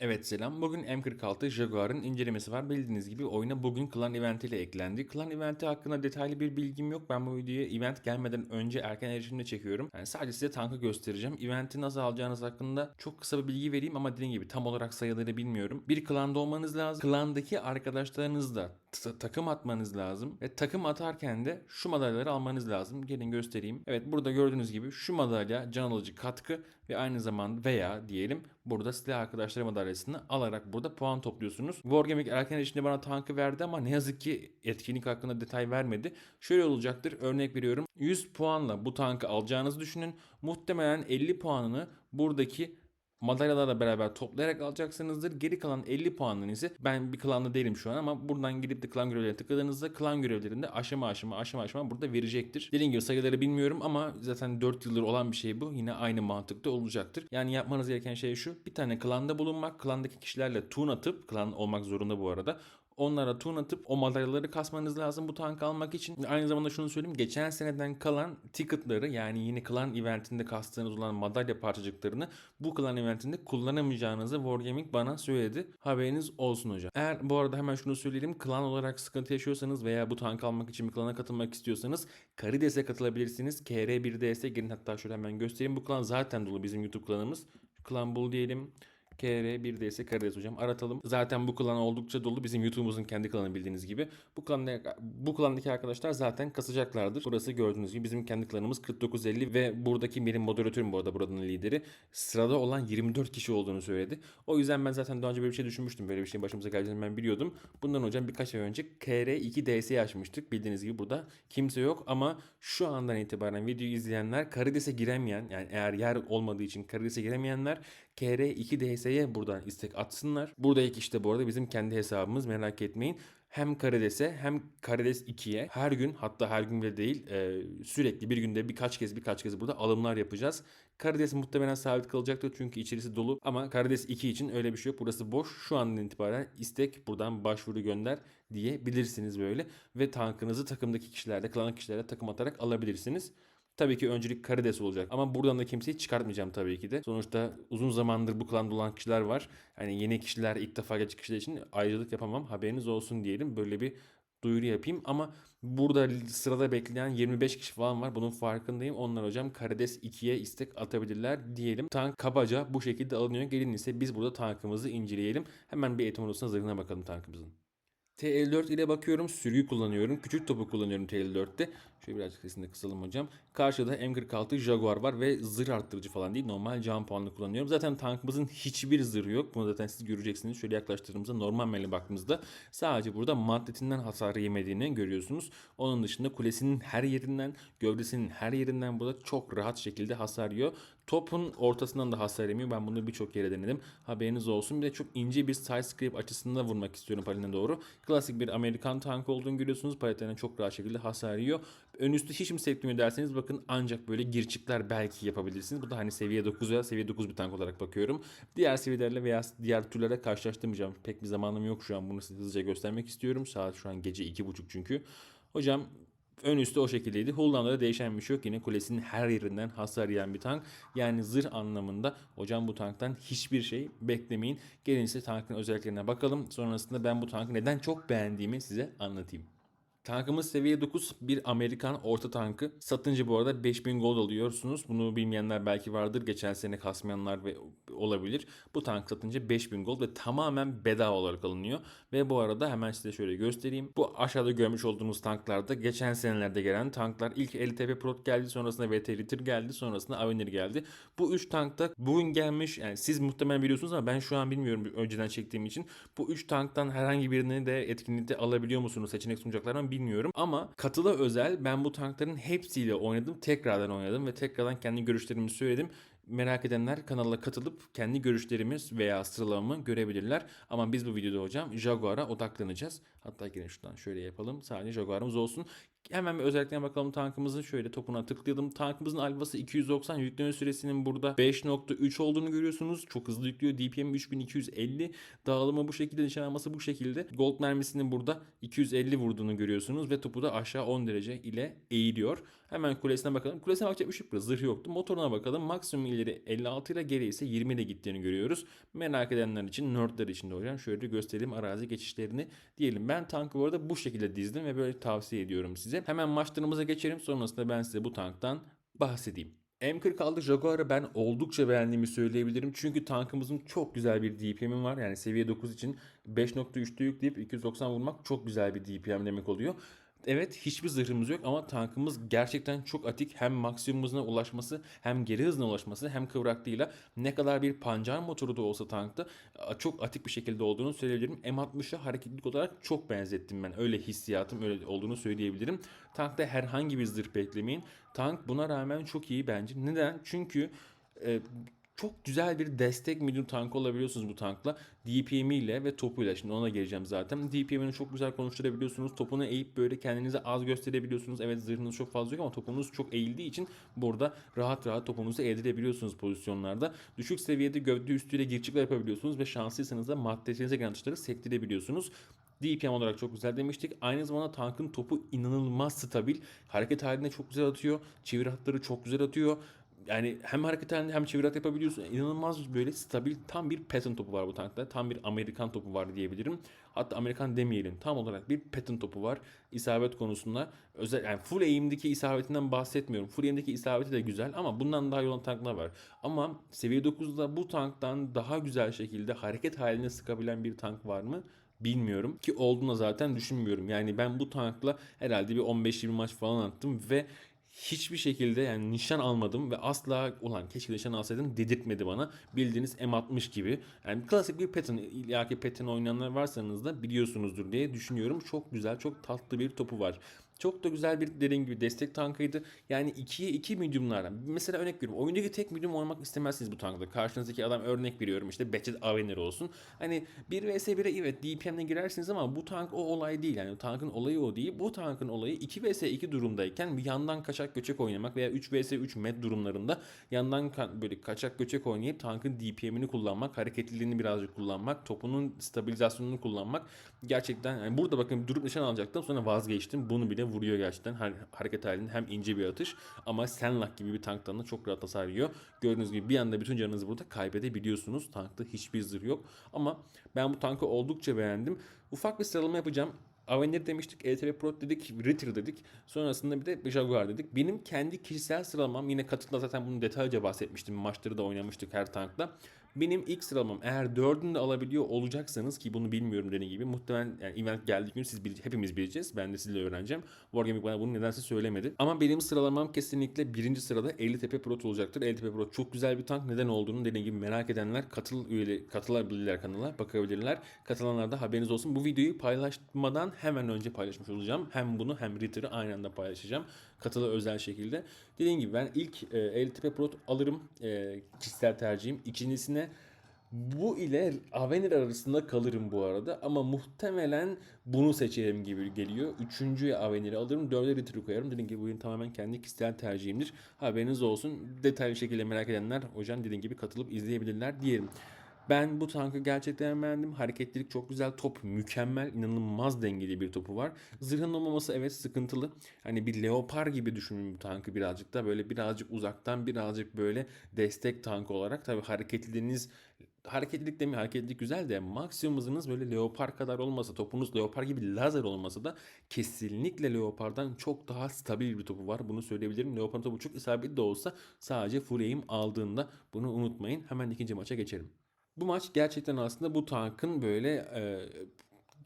Evet selam. Bugün M46 Jaguar'ın incelemesi var. Bildiğiniz gibi oyuna bugün Klan Eventi ile eklendi. Klan Eventi hakkında detaylı bir bilgim yok. Ben bu videoyu event gelmeden önce erken erişimde çekiyorum. Yani sadece size tankı göstereceğim. Eventi nasıl alacağınız hakkında çok kısa bir bilgi vereyim ama dediğim gibi tam olarak sayıları bilmiyorum. Bir klanda olmanız lazım. Klandaki arkadaşlarınızla t- takım atmanız lazım. Ve takım atarken de şu madalyaları almanız lazım. Gelin göstereyim. Evet burada gördüğünüz gibi şu madalya can alıcı katkı ve aynı zamanda veya diyelim burada silah arkadaşları madalyasını alarak burada puan topluyorsunuz. Wargaming erken erişimde bana tankı verdi ama ne yazık ki etkinlik hakkında detay vermedi. Şöyle olacaktır. Örnek veriyorum. 100 puanla bu tankı alacağınızı düşünün. Muhtemelen 50 puanını buradaki madalyalarla beraber toplayarak alacaksınızdır. Geri kalan 50 puanını ise ben bir klanda değilim şu an ama buradan gidip de klan görevlerine tıkladığınızda klan görevlerinde aşama aşama aşama aşama burada verecektir. Dediğim gibi sayıları bilmiyorum ama zaten 4 yıldır olan bir şey bu. Yine aynı mantıkta olacaktır. Yani yapmanız gereken şey şu. Bir tane klanda bulunmak. Klandaki kişilerle tun atıp klan olmak zorunda bu arada. Onlara tun atıp o madalyaları kasmanız lazım bu tank almak için. Aynı zamanda şunu söyleyeyim. Geçen seneden kalan ticketları yani yine klan eventinde kastığınız olan madalya parçacıklarını bu klan eventinde kullanamayacağınızı Wargaming bana söyledi. Haberiniz olsun hocam. Eğer bu arada hemen şunu söyleyelim. Klan olarak sıkıntı yaşıyorsanız veya bu tank almak için bir klana katılmak istiyorsanız Karides'e katılabilirsiniz. KR1DS gelin hatta şöyle hemen göstereyim. Bu klan zaten dolu bizim YouTube klanımız. Klan bul diyelim. KR1DS Karides hocam aratalım. Zaten bu klan oldukça dolu. Bizim YouTube'umuzun kendi klanı bildiğiniz gibi. Bu klanda, bu klandaki arkadaşlar zaten kasacaklardır. Burası gördüğünüz gibi bizim kendi klanımız 4950 ve buradaki benim moderatörüm bu arada buranın lideri. Sırada olan 24 kişi olduğunu söyledi. O yüzden ben zaten daha önce böyle bir şey düşünmüştüm. Böyle bir şeyin başımıza geleceğini ben biliyordum. Bundan hocam birkaç ay önce KR2DS açmıştık. Bildiğiniz gibi burada kimse yok ama şu andan itibaren videoyu izleyenler Karides'e giremeyen yani eğer yer olmadığı için Karides'e giremeyenler KR2DS'ye buradan istek atsınlar. Buradaki işte bu arada bizim kendi hesabımız merak etmeyin. Hem Karides'e hem Karides 2'ye her gün hatta her gün bile değil e, sürekli bir günde birkaç kez birkaç kez burada alımlar yapacağız. Karides muhtemelen sabit kalacaktır çünkü içerisi dolu ama Karides 2 için öyle bir şey yok. Burası boş. Şu andan itibaren istek buradan başvuru gönder diyebilirsiniz böyle ve tankınızı takımdaki kişilerle, klan kişilerle takım atarak alabilirsiniz. Tabii ki öncelik karides olacak ama buradan da kimseyi çıkartmayacağım tabii ki de. Sonuçta uzun zamandır bu klanda olan kişiler var. Hani yeni kişiler ilk defa gelecek kişiler için ayrıcalık yapamam. Haberiniz olsun diyelim. Böyle bir duyuru yapayım ama burada sırada bekleyen 25 kişi falan var. Bunun farkındayım. Onlar hocam Karides 2'ye istek atabilirler diyelim. Tank kabaca bu şekilde alınıyor. Gelin ise biz burada tankımızı inceleyelim. Hemen bir etimolojisine zırhına bakalım tankımızın. TL4 ile bakıyorum. Sürgü kullanıyorum. Küçük topu kullanıyorum TL4'te. Şöyle birazcık sesini kısalım hocam. Karşıda M46 Jaguar var ve zırh arttırıcı falan değil. Normal can puanlı kullanıyorum. Zaten tankımızın hiçbir zırhı yok. Bunu zaten siz göreceksiniz. Şöyle yaklaştırdığımızda normal mele baktığımızda sadece burada maddetinden hasar yemediğini görüyorsunuz. Onun dışında kulesinin her yerinden, gövdesinin her yerinden burada çok rahat şekilde hasar yiyor. Topun ortasından da hasar yemiyor. Ben bunu birçok yere denedim. Haberiniz olsun. Bir de çok ince bir side script açısında vurmak istiyorum paline doğru. Klasik bir Amerikan tank olduğunu görüyorsunuz. Paletlerine çok rahat şekilde hasar yiyor. Ön üstü hiç mi sekmiyor derseniz bakın ancak böyle girçikler belki yapabilirsiniz. Bu da hani seviye 9 veya seviye 9 bir tank olarak bakıyorum. Diğer seviyelerle veya diğer türlere karşılaştırmayacağım. Pek bir zamanım yok şu an. Bunu size hızlıca göstermek istiyorum. Saat şu an gece 2.30 çünkü. Hocam Ön üstü o şekildeydi. Hull'dan da değişen bir şey yok. Yine kulesinin her yerinden hasar yiyen bir tank. Yani zırh anlamında hocam bu tanktan hiçbir şey beklemeyin. Gelin ise tankın özelliklerine bakalım. Sonrasında ben bu tankı neden çok beğendiğimi size anlatayım. Tankımız seviye 9 bir Amerikan orta tankı. Satınca bu arada 5000 gold alıyorsunuz. Bunu bilmeyenler belki vardır. Geçen sene kasmayanlar ve olabilir. Bu tank satınca 5000 gold ve tamamen bedava olarak alınıyor. Ve bu arada hemen size şöyle göstereyim. Bu aşağıda görmüş olduğunuz tanklarda geçen senelerde gelen tanklar. ilk LTP Prot geldi. Sonrasında VT Ritter geldi. Sonrasında Avenir geldi. Bu 3 tankta bugün gelmiş. Yani siz muhtemelen biliyorsunuz ama ben şu an bilmiyorum önceden çektiğim için. Bu 3 tanktan herhangi birini de etkinlikte alabiliyor musunuz? Seçenek sunacaklar mı bilmiyorum. Ama katıla özel ben bu tankların hepsiyle oynadım. Tekrardan oynadım ve tekrardan kendi görüşlerimi söyledim. Merak edenler kanala katılıp kendi görüşlerimiz veya sıralamamı görebilirler. Ama biz bu videoda hocam Jaguar'a odaklanacağız. Hatta yine şuradan şöyle yapalım. Sadece Jaguar'ımız olsun. Hemen bir özelliklerine bakalım tankımızın. Şöyle topuna tıklayalım. Tankımızın alfası 290. Yükleme süresinin burada 5.3 olduğunu görüyorsunuz. Çok hızlı yüklüyor. DPM 3250. Dağılımı bu şekilde. Nişan alması bu şekilde. Gold mermisinin burada 250 vurduğunu görüyorsunuz. Ve topu da aşağı 10 derece ile eğiliyor. Hemen kulesine bakalım. Kulesine bakacak bir şey yok. Yoktu. Motoruna bakalım. Maksimum ileri 56 ile geri ise 20 ile gittiğini görüyoruz. Merak edenler için, nerdler için de hocam şöyle göstereyim arazi geçişlerini diyelim. Ben tankı bu arada bu şekilde dizdim ve böyle tavsiye ediyorum size. Hemen maçlarımıza geçelim. Sonrasında ben size bu tanktan bahsedeyim. M46 Jaguar'ı ben oldukça beğendiğimi söyleyebilirim. Çünkü tankımızın çok güzel bir DPM'i var. Yani seviye 9 için 5.3'te yükleyip 290 vurmak çok güzel bir DPM demek oluyor. Evet hiçbir zırhımız yok ama tankımız gerçekten çok atik. Hem maksimum ulaşması hem geri hızına ulaşması hem kıvraklığıyla ne kadar bir pancar motoru da olsa tankta çok atik bir şekilde olduğunu söyleyebilirim. M60'a hareketlilik olarak çok benzettim ben. Öyle hissiyatım öyle olduğunu söyleyebilirim. Tankta herhangi bir zırh beklemeyin. Tank buna rağmen çok iyi bence. Neden? Çünkü e, çok güzel bir destek medium tank olabiliyorsunuz bu tankla. DPM ile ve topuyla. Şimdi ona geleceğim zaten. DPM'ini çok güzel konuşturabiliyorsunuz. Topunu eğip böyle kendinize az gösterebiliyorsunuz. Evet zırhınız çok fazla yok ama topunuz çok eğildiği için burada rahat rahat topunuzu eğdirebiliyorsunuz pozisyonlarda. Düşük seviyede gövde üstüyle girçikler yapabiliyorsunuz ve şanslıysanız da maddesinize gelen atışları sektirebiliyorsunuz. DPM olarak çok güzel demiştik. Aynı zamanda tankın topu inanılmaz stabil. Hareket halinde çok güzel atıyor. Çevir hatları çok güzel atıyor yani hem hareket halinde hem çevirat yapabiliyorsun. İnanılmaz böyle stabil tam bir pattern topu var bu tankta. Tam bir Amerikan topu var diyebilirim. Hatta Amerikan demeyelim. Tam olarak bir pattern topu var. İsabet konusunda özel yani full aim'deki isabetinden bahsetmiyorum. Full aim'deki isabeti de güzel ama bundan daha iyi olan tanklar var. Ama seviye 9'da bu tanktan daha güzel şekilde hareket halinde sıkabilen bir tank var mı? Bilmiyorum ki olduğuna zaten düşünmüyorum. Yani ben bu tankla herhalde bir 15-20 maç falan attım ve hiçbir şekilde yani nişan almadım ve asla ulan keşke nişan alsaydım dedirtmedi bana. Bildiğiniz M60 gibi. Yani klasik bir pattern. İllaki pattern oynayanlar varsanız da biliyorsunuzdur diye düşünüyorum. Çok güzel, çok tatlı bir topu var. Çok da güzel bir dediğim gibi destek tankıydı. Yani 2'ye 2 mediumlardan. Mesela örnek veriyorum. Oyundaki tek medium oynamak istemezsiniz bu tankta. Karşınızdaki adam örnek veriyorum işte Batchet Avenger olsun. Hani 1 vs 1'e evet DPM'le girersiniz ama bu tank o olay değil. Yani tankın olayı o değil. Bu tankın olayı 2 vs 2 durumdayken bir yandan kaçak göçek oynamak veya 3 vs 3 med durumlarında yandan böyle kaçak göçek oynayıp tankın DPM'ini kullanmak, hareketliliğini birazcık kullanmak, topunun stabilizasyonunu kullanmak gerçekten yani burada bakın durup nişan alacaktım sonra vazgeçtim. Bunu bile vuruyor gerçekten. Hareket halinde hem ince bir atış ama Senlak gibi bir tanktan da çok rahat hasar yiyor. Gördüğünüz gibi bir anda bütün canınızı burada kaybedebiliyorsunuz. Tankta hiçbir zırh yok. Ama ben bu tankı oldukça beğendim. Ufak bir sıralama yapacağım. Avenir demiştik, ETB Pro dedik, Ritter dedik. Sonrasında bir de Jaguar dedik. Benim kendi kişisel sıralamam yine katılda zaten bunu detaylıca bahsetmiştim. Maçları da oynamıştık her tankla. Benim ilk sıralamam eğer dördünü de alabiliyor olacaksanız ki bunu bilmiyorum dediğim gibi muhtemelen yani event geldiği gün siz bile, hepimiz bileceğiz. Ben de sizle öğreneceğim. Wargaming bana bunu nedense söylemedi. Ama benim sıralamam kesinlikle birinci sırada 50 tepe Pro olacaktır. 50 tepe Pro çok güzel bir tank. Neden olduğunu dediğim gibi merak edenler katıl üyeli katılabilirler kanala bakabilirler. Katılanlar da haberiniz olsun. Bu videoyu paylaşmadan hemen önce paylaşmış olacağım. Hem bunu hem Ritter'ı aynı anda paylaşacağım. Katılı özel şekilde. Dediğim gibi ben ilk e, 50 tepe Pro alırım. E, kişisel tercihim. İkincisine bu ile Avenir arasında kalırım bu arada ama muhtemelen bunu seçerim gibi geliyor. Üçüncüye Avenir'i alırım. Dörde Ritter'ı koyarım. Dediğim gibi bu tamamen kendi kişisel tercihimdir. Haberiniz olsun. Detaylı şekilde merak edenler hocam dediğim gibi katılıp izleyebilirler diyelim. Ben bu tankı gerçekten beğendim. Hareketlilik çok güzel. Top mükemmel. inanılmaz dengeli bir topu var. Zırhın olmaması evet sıkıntılı. Hani bir leopar gibi düşünün bu tankı birazcık da. Böyle birazcık uzaktan birazcık böyle destek tankı olarak. Tabi hareketliliğiniz hareketlilik demi hareketlilik güzel de maksimum hızınız böyle leopar kadar olmasa topunuz leopar gibi lazer olmasa da kesinlikle leopardan çok daha stabil bir topu var. Bunu söyleyebilirim. Leopar topu çok isabetli de olsa sadece full aim aldığında bunu unutmayın. Hemen ikinci maça geçelim. Bu maç gerçekten aslında bu tankın böyle e,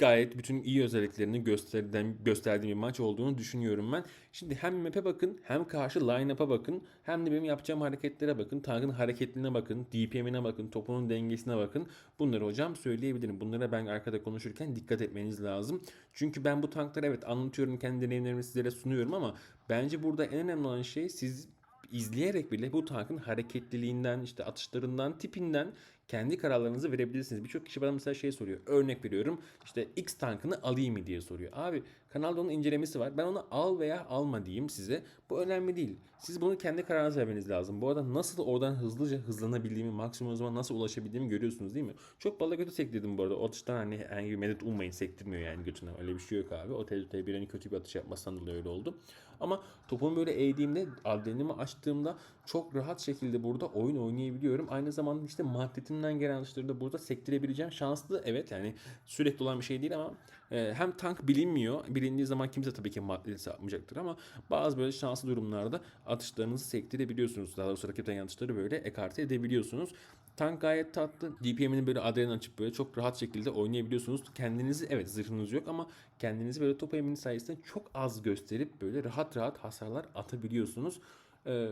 gayet bütün iyi özelliklerini gösterdiğim, gösterdiğim bir maç olduğunu düşünüyorum ben. Şimdi hem map'e bakın hem karşı line-up'a bakın hem de benim yapacağım hareketlere bakın. Tankın hareketliğine bakın, DPM'ine bakın, topunun dengesine bakın. Bunları hocam söyleyebilirim. Bunlara ben arkada konuşurken dikkat etmeniz lazım. Çünkü ben bu tankları evet anlatıyorum, kendi deneyimlerimi sizlere sunuyorum ama bence burada en önemli olan şey siz izleyerek bile bu tankın hareketliliğinden, işte atışlarından, tipinden kendi kararlarınızı verebilirsiniz. Birçok kişi bana mesela şey soruyor. Örnek veriyorum işte X tankını alayım mı diye soruyor. Abi Kanalda onun incelemesi var. Ben onu al veya alma diyeyim size. Bu önemli değil. Siz bunu kendi kararınızı vermeniz lazım. Bu arada nasıl oradan hızlıca hızlanabildiğimi, maksimum hızıma nasıl ulaşabildiğimi görüyorsunuz değil mi? Çok balla götü sektirdim bu arada. O atıştan hani herhangi bir medet ummayın sektirmiyor yani götüne. Öyle bir şey yok abi. O birinin kötü bir atış yapmasından dolayı öyle oldu. Ama topumu böyle eğdiğimde, adrenimi açtığımda çok rahat şekilde burada oyun oynayabiliyorum. Aynı zamanda işte maddetimden gelen atışları da burada sektirebileceğim. Şanslı evet yani sürekli olan bir şey değil ama e, hem tank bilinmiyor. Bilindiği zaman kimse tabii ki maddesi yapmayacaktır ama bazı böyle şanslı durumlarda atışlarınızı sektirebiliyorsunuz. Daha doğrusu rakipten gelen atışları böyle ekarte edebiliyorsunuz. Tank gayet tatlı. DPM'ini böyle adrenalin açıp böyle çok rahat şekilde oynayabiliyorsunuz. Kendinizi evet zırhınız yok ama kendinizi böyle top emini sayesinde çok az gösterip böyle rahat rahat hasarlar atabiliyorsunuz. Ee,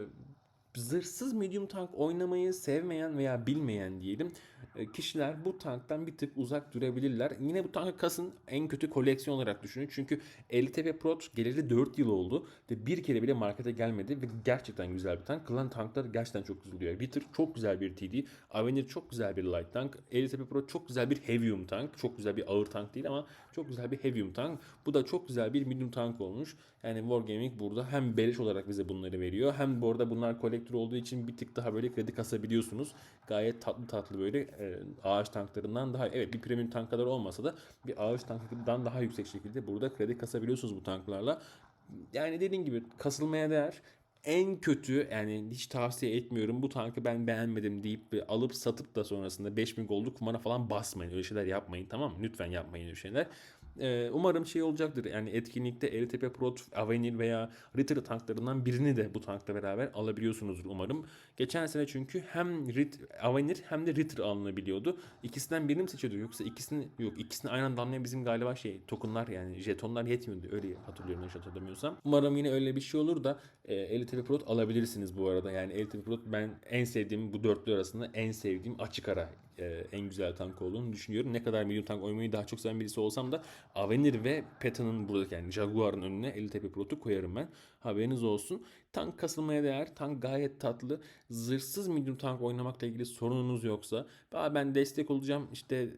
zırhsız medium tank oynamayı sevmeyen veya bilmeyen diyelim e, kişiler bu tanktan bir tık uzak durabilirler. Yine bu tankı kasın en kötü koleksiyon olarak düşünün. Çünkü LTP Pro geleli 4 yıl oldu ve bir kere bile markete gelmedi ve gerçekten güzel bir tank. Klan tanklar gerçekten çok güzel oluyor. Bitter çok güzel bir TD. Avenir çok güzel bir light tank. LTP Pro çok güzel bir heavyum tank. Çok güzel bir ağır tank değil ama çok güzel bir heavyum tank. Bu da çok güzel bir medium tank olmuş. Yani Wargaming burada hem beleş olarak bize bunları veriyor hem bu arada bunlar kolektör olduğu için bir tık daha böyle kredi kasabiliyorsunuz. Gayet tatlı tatlı böyle e, ağaç tanklarından daha evet bir premium tank kadar olmasa da bir ağaç tankından daha yüksek şekilde burada kredi kasabiliyorsunuz bu tanklarla. Yani dediğim gibi kasılmaya değer en kötü yani hiç tavsiye etmiyorum bu tankı ben beğenmedim deyip alıp satıp da sonrasında 5000 gold'luk kumara falan basmayın. Öyle şeyler yapmayın tamam mı? Lütfen yapmayın öyle şeyler. Ee, umarım şey olacaktır. Yani etkinlikte LTP Pro, Avenir veya Ritter tanklarından birini de bu tankla beraber alabiliyorsunuzdur umarım. Geçen sene çünkü hem Rit, Avenir hem de Ritter alınabiliyordu. İkisinden birini mi seçiyordu yoksa ikisini yok ikisini aynı anda almaya bizim galiba şey tokenlar yani jetonlar yetmiyordu. Öyle hatırlıyorum yanlış hatırlamıyorsam. Umarım yine öyle bir şey olur da e, LTP Pro alabilirsiniz bu arada. Yani LTP Pro ben en sevdiğim bu dörtlü arasında en sevdiğim açık ara e, en güzel tank olduğunu düşünüyorum. Ne kadar medium tank oynamayı daha çok seven birisi olsam da Avenir ve Peta'nın buradaki yani Jaguar'ın önüne LTP Pro'tu koyarım ben. Haberiniz olsun. Tank kasılmaya değer. Tank gayet tatlı. Zırhsız medium tank oynamakla ilgili sorununuz yoksa ben destek olacağım. İşte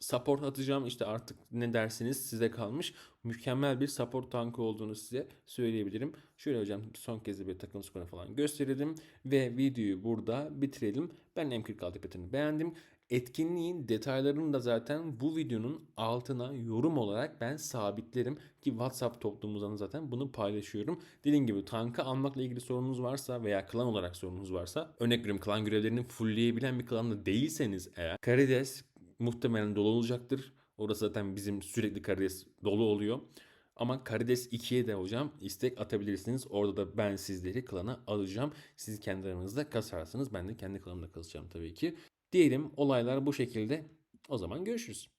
support atacağım işte artık ne dersiniz size kalmış. Mükemmel bir support tankı olduğunu size söyleyebilirim. Şöyle hocam son kez bir takım skoru falan gösterelim ve videoyu burada bitirelim. Ben M46 petini beğendim. Etkinliğin detaylarını da zaten bu videonun altına yorum olarak ben sabitlerim ki WhatsApp toplumumuzdan zaten bunu paylaşıyorum. Dediğim gibi tankı almakla ilgili sorunuz varsa veya klan olarak sorunuz varsa örnek veriyorum klan görevlerini fullleyebilen bir klanda değilseniz eğer Karides muhtemelen dolu olacaktır. Orası zaten bizim sürekli karides dolu oluyor. Ama Karides 2'ye de hocam istek atabilirsiniz. Orada da ben sizleri klana alacağım. Siz kendi aranızda kasarsınız. Ben de kendi klanımda kasacağım tabii ki. Diyelim olaylar bu şekilde. O zaman görüşürüz.